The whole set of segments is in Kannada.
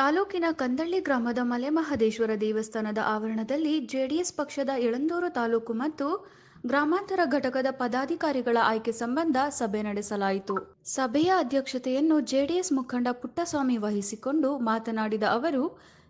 ತಾಲೂಕಿನ ಕಂದಳ್ಳಿ ಗ್ರಾಮದ ಮಲೆಮಹದೇಶ್ವರ ದೇವಸ್ಥಾನದ ಆವರಣದಲ್ಲಿ ಜೆಡಿಎಸ್ ಪಕ್ಷದ ಯಳಂದೂರು ತಾಲೂಕು ಮತ್ತು ಗ್ರಾಮಾಂತರ ಘಟಕದ ಪದಾಧಿಕಾರಿಗಳ ಆಯ್ಕೆ ಸಂಬಂಧ ಸಭೆ ನಡೆಸಲಾಯಿತು. ಸಭೆಯ ಅಧ್ಯಕ್ಷತೆಯನ್ನು ಜೆಡಿಎಸ್ ಮುಖಂಡ ಪುಟ್ಟಸ್ವಾಮಿ ವಹಿಸಿಕೊಂಡು ಮಾತನಾಡಿದ ಅವರು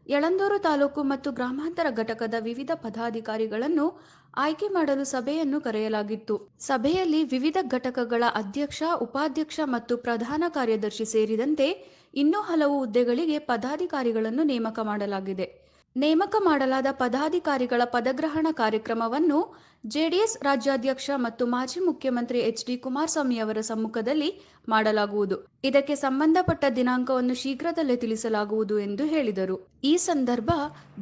ಯಳಂದೂರು ತಾಲೂಕು ಮತ್ತು ಗ್ರಾಮಾಂತರ ಘಟಕದ ವಿವಿಧ ಪದಾಧಿಕಾರಿಗಳನ್ನು ಆಯ್ಕೆ ಮಾಡಲು ಸಭೆಯನ್ನು ಕರೆಯಲಾಗಿತ್ತು. ಸಭೆಯಲ್ಲಿ ವಿವಿಧ ಘಟಕಗಳ ಅಧ್ಯಕ್ಷ, ಉಪಾಧ್ಯಕ್ಷ ಮತ್ತು ಪ್ರಧಾನ ಕಾರ್ಯದರ್ಶಿ ಸೇರಿದಂತೆ ಇನ್ನೂ ಹಲವು ಹುದ್ದೆಗಳಿಗೆ ಪದಾಧಿಕಾರಿಗಳನ್ನು ನೇಮಕ ಮಾಡಲಾಗಿದೆ. ನೇಮಕ ಮಾಡಲಾದ ಪದಾಧಿಕಾರಿಗಳ ಪದಗ್ರಹಣ ಕಾರ್ಯಕ್ರಮವನ್ನು ಜೆಡಿಎಸ್ ರಾಜ್ಯಾಧ್ಯಕ್ಷ ಮತ್ತು ಮಾಜಿ ಮುಖ್ಯಮಂತ್ರಿ ಎಚ್ ಡಿ ಕುಮಾರಸ್ವಾಮಿ ಅವರ ಸಮ್ಮುಖದಲ್ಲಿ ಮಾಡಲಾಗುವುದು. ಇದಕ್ಕೆ ಸಂಬಂಧಪಟ್ಟ ದಿನಾಂಕವನ್ನು ಶೀಘ್ರದಲ್ಲೇ ತಿಳಿಸಲಾಗುವುದು ಎಂದು ಹೇಳಿದರು. ಈ ಸಂದರ್ಭ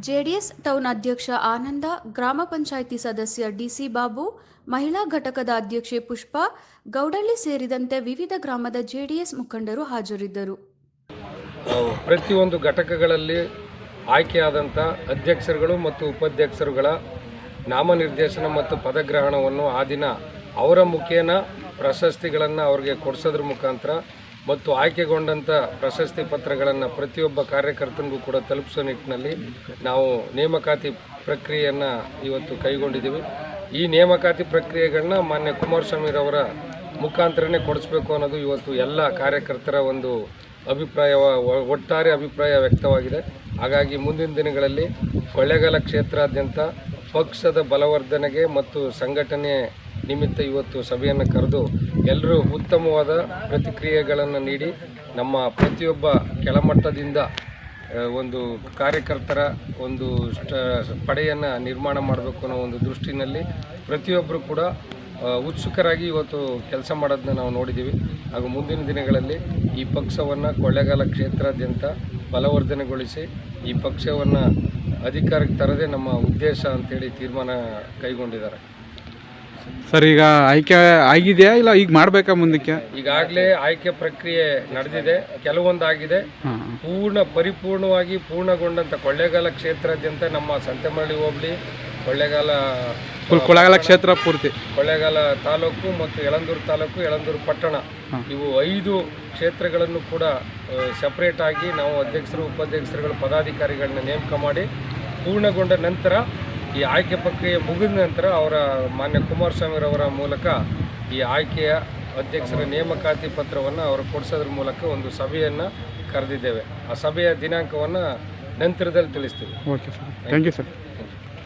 ಜೆಡಿಎಸ್ ಟೌನ್ ಅಧ್ಯಕ್ಷ ಆನಂದ, ಗ್ರಾಮ ಪಂಚಾಯಿತಿ ಸದಸ್ಯ ಡಿಸಿ ಬಾಬು, ಮಹಿಳಾ ಘಟಕದ ಅಧ್ಯಕ್ಷೆ ಪುಷ್ಪಾ, ಗೌಡಳ್ಳಿ ಸೇರಿದಂತೆ ವಿವಿಧ ಗ್ರಾಮದ ಜೆಡಿಎಸ್ ಮುಖಂಡರು ಹಾಜರಿದ್ದರು. ಪ್ರತಿಯೊಂದು ಘಟಕಗಳಲ್ಲಿ ಆಯ್ಕೆಯಾದಂಥ ಅಧ್ಯಕ್ಷರುಗಳು ಮತ್ತು ಉಪಾಧ್ಯಕ್ಷರುಗಳ ನಾಮನಿರ್ದೇಶನ ಮತ್ತು ಪದಗ್ರಹಣವನ್ನು ಆ ದಿನ ಅವರ ಮುಖೇನ ಪ್ರಶಸ್ತಿಗಳನ್ನು ಅವ್ರಿಗೆ ಕೊಡಿಸೋದ್ರ ಮುಖಾಂತರ ಮತ್ತು ಆಯ್ಕೆಗೊಂಡಂಥ ಪ್ರಶಸ್ತಿ ಪತ್ರಗಳನ್ನು ಪ್ರತಿಯೊಬ್ಬ ಕಾರ್ಯಕರ್ತನಿಗೂ ಕೂಡ ತಲುಪಿಸೋ ನಿಟ್ಟಿನಲ್ಲಿ ನಾವು ನೇಮಕಾತಿ ಪ್ರಕ್ರಿಯೆಯನ್ನು ಇವತ್ತು ಕೈಗೊಂಡಿದ್ದೀವಿ. ಈ ನೇಮಕಾತಿ ಪ್ರಕ್ರಿಯೆಗಳನ್ನ ಮಾನ್ಯ ಕುಮಾರಸ್ವಾಮಿರವರ ಮುಖಾಂತರನೇ ಕೊಡಿಸ್ಬೇಕು ಅನ್ನೋದು ಇವತ್ತು ಎಲ್ಲ ಕಾರ್ಯಕರ್ತರ ಒಂದು ಅಭಿಪ್ರಾಯ, ಒಟ್ಟಾರೆ ಅಭಿಪ್ರಾಯ ವ್ಯಕ್ತವಾಗಿದೆ. ಹಾಗಾಗಿ ಮುಂದಿನ ದಿನಗಳಲ್ಲಿ ಕೊಳ್ಳೇಗಾಲ ಕ್ಷೇತ್ರಾದ್ಯಂತ ಪಕ್ಷದ ಬಲವರ್ಧನೆಗೆ ಮತ್ತು ಸಂಘಟನೆ ನಿಮಿತ್ತ ಇವತ್ತು ಸಭೆಯನ್ನು ಕರೆದು ಎಲ್ಲರೂ ಉತ್ತಮವಾದ ಪ್ರತಿಕ್ರಿಯೆಗಳನ್ನು ನೀಡಿ ನಮ್ಮ ಪ್ರತಿಯೊಬ್ಬ ಕೆಳಮಟ್ಟದಿಂದ ಒಂದು ಕಾರ್ಯಕರ್ತರ ಒಂದು ಪಡೆಯನ್ನು ನಿರ್ಮಾಣ ಮಾಡಬೇಕು ಅನ್ನೋ ಒಂದು ದೃಷ್ಟಿನಲ್ಲಿ ಪ್ರತಿಯೊಬ್ಬರು ಕೂಡ ಉತ್ಸುಕರಾಗಿ ಇವತ್ತು ಕೆಲಸ ಮಾಡೋದನ್ನ ನಾವು ನೋಡಿದ್ದೀವಿ. ಹಾಗೂ ಮುಂದಿನ ದಿನಗಳಲ್ಲಿ ಈ ಪಕ್ಷವನ್ನು ಕೊಳ್ಳೇಗಾಲ ಕ್ಷೇತ್ರಾದ್ಯಂತ ಬಲವರ್ಧನೆಗೊಳಿಸಿ ಈ ಪಕ್ಷವನ್ನು ಅಧಿಕಾರಕ್ಕೆ ತರದೇ ನಮ್ಮ ಉದ್ದೇಶ ಅಂತೇಳಿ ತೀರ್ಮಾನ ಕೈಗೊಂಡಿದ್ದಾರೆ. ಸರ್ ಈಗ ಆಯ್ಕೆ ಆಗಿದೆಯಾ ಇಲ್ಲ ಈಗ ಮಾಡಬೇಕಾ ಮುಂದಕ್ಕೆ? ಈಗಾಗಲೇ ಆಯ್ಕೆ ಪ್ರಕ್ರಿಯೆ ನಡೆದಿದೆ ಕೆಲವೊಂದಾಗಿದೆ ಪೂರ್ಣ ಪರಿಪೂರ್ಣವಾಗಿ ಪೂರ್ಣಗೊಂಡಂಥ ಕೊಳ್ಳೇಗಾಲ ಕ್ಷೇತ್ರಾದ್ಯಂತ ನಮ್ಮ ಸಂತೆಮರಳಿ ಹೋಬಳಿ ಕೊಳ್ಳೇಗಾಲ ಫುಲ್ ಕೊಳ್ಳೇಗಾಲ ಕ್ಷೇತ್ರ ಪೂರ್ತಿ. ಕೊಳ್ಳೇಗಾಲ ತಾಲೂಕು ಮತ್ತು ಯಳಂದೂರು ತಾಲೂಕು ಯಳಂದೂರು ಪಟ್ಟಣ. ಇವು ಐದು ಕ್ಷೇತ್ರಗಳನ್ನು ಕೂಡ ಸಪರೇಟ್ ಆಗಿ ನಾವು ಅಧ್ಯಕ್ಷರು ಉಪಾಧ್ಯಕ್ಷರುಗಳು ಪದಾಧಿಕಾರಿಗಳನ್ನ ನೇಮಕ ಮಾಡಿ ಪೂರ್ಣಗೊಂಡ ನಂತರ ಈ ಆಯ್ಕೆ ಪ್ರಕ್ರಿಯೆ ಮುಗಿದ ನಂತರ ಅವರ ಮಾನ್ಯ ಕುಮಾರಸ್ವಾಮಿರವರ ಮೂಲಕ ಈ ಆಯ್ಕೆಯ ಅಧ್ಯಕ್ಷರ ನೇಮಕಾತಿ ಪತ್ರವನ್ನು ಅವರು ಕೊಡಿಸೋದ್ರ ಮೂಲಕ ಒಂದು ಸಭೆಯನ್ನು ಕರೆದಿದ್ದೇವೆ. ಆ ಸಭೆಯ ದಿನಾಂಕವನ್ನು ನಂತರದಲ್ಲಿ ತಿಳಿಸ್ತೀವಿ. Okay sir thank you sir